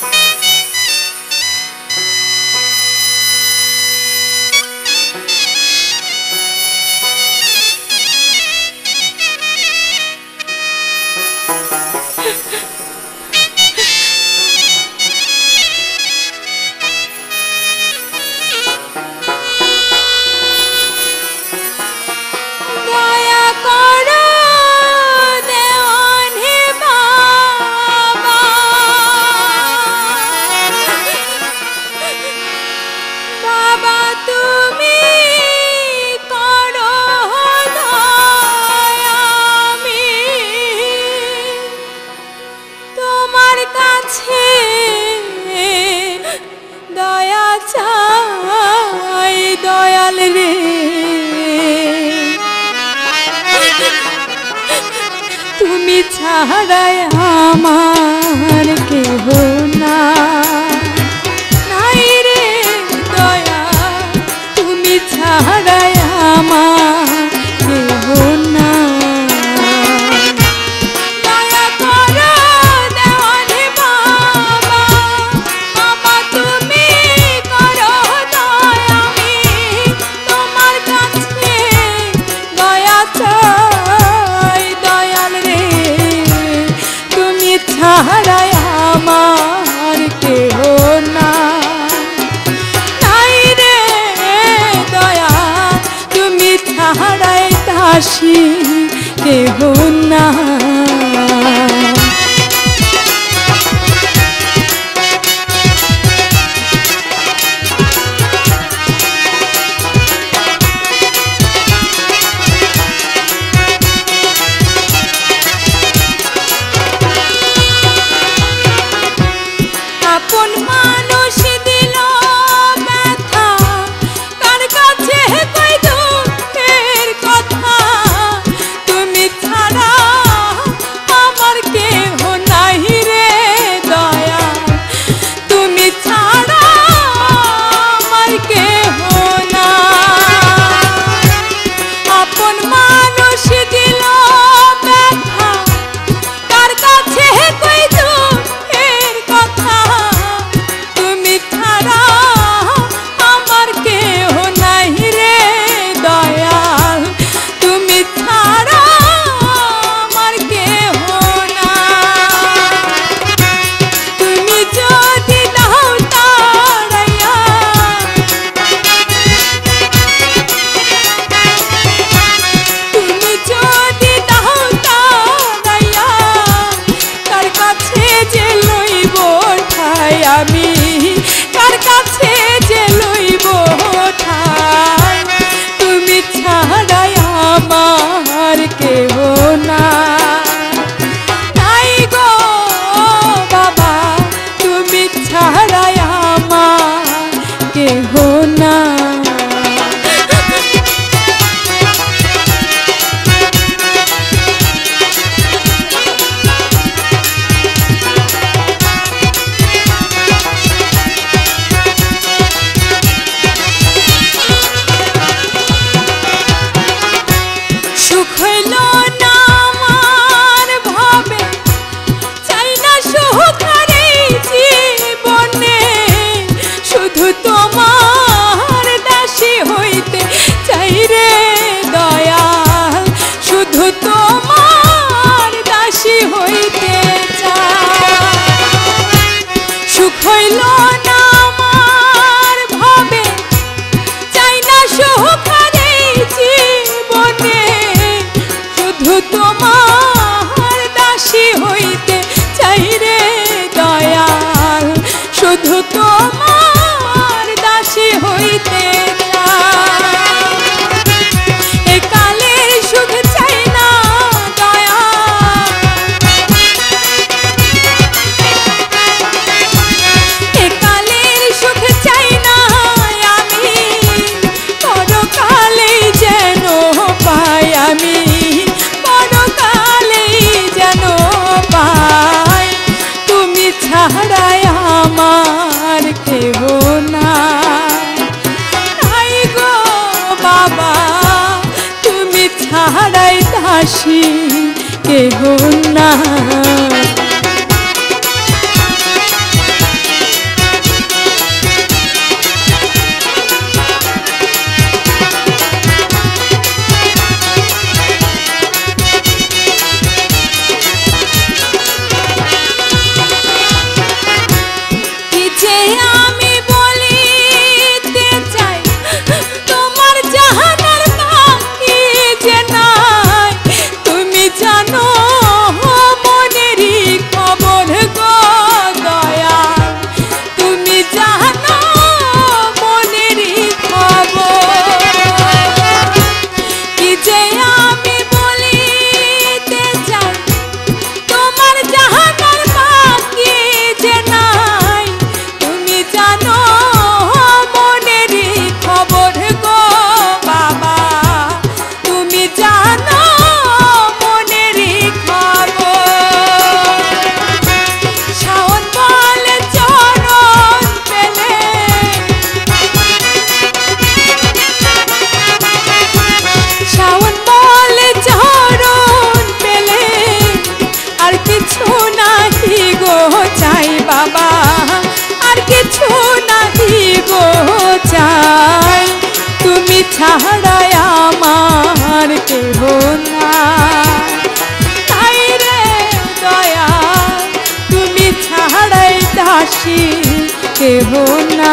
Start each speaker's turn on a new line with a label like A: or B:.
A: Bye. তুমি ছাড়াই আমার কেহ না ভালোবাসি কেহ না আসি কেহ ছাড়ায় আমার কেহ না তাই দয়া তুমি ছাড়াই দাসী কেহ না